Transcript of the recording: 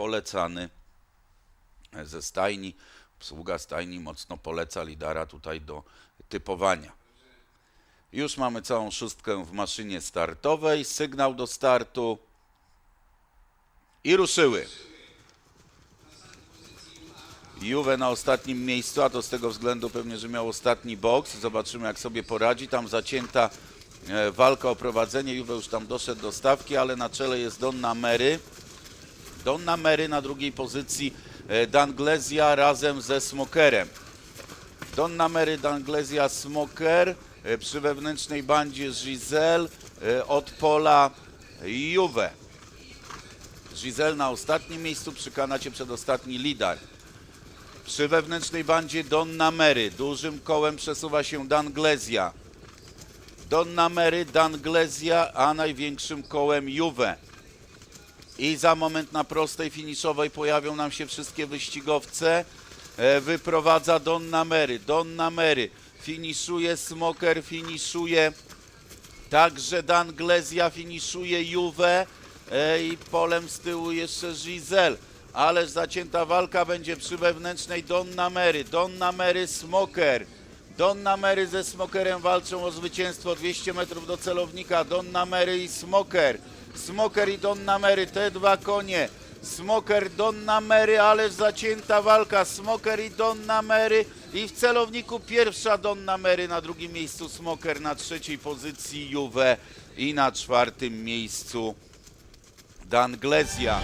polecany ze stajni. Obsługa stajni mocno poleca lidara tutaj do typowania. Już mamy całą szóstkę w maszynie startowej, sygnał do startu i ruszyły. Juve na ostatnim miejscu, a to z tego względu pewnie, że miał ostatni boks. Zobaczymy, jak sobie poradzi. Tam zacięta e, walka o prowadzenie. Juve już tam doszedł do stawki, ale na czele jest Donna Mary. Donna Mary na drugiej pozycji e, Danglezia razem ze Smokerem. Donna Mary, Danglezia, Smoker. e, Przy wewnętrznej bandzie Giselle e, od pola Juve. Giselle na ostatnim miejscu, przy kanacie przedostatni Lidar. Przy wewnętrznej bandzie Donna Mary. Dużym kołem przesuwa się Danglezia. Donna Mary, Danglezia, a największym kołem Juve. I za moment na prostej finiszowej pojawią nam się wszystkie wyścigowce. E, wyprowadza Donna Mary. Donna Mary finiszuje Smoker, finiszuje także Danglezia, finiszuje Juve e, i polem z tyłu jeszcze Giselle. Ależ zacięta walka będzie przy wewnętrznej Donna Mary. Donna Mary, Smoker. Donna Mary ze Smokerem walczą o zwycięstwo 200 metrów do celownika. Donna Mary i Smoker. Smoker i Donna Mary, te dwa konie. Smoker, Donna Mary, ależ zacięta walka. Smoker i Donna Mary i w celowniku pierwsza Donna Mary, na drugim miejscu Smoker, na trzeciej pozycji Juve i na czwartym miejscu Danglezia.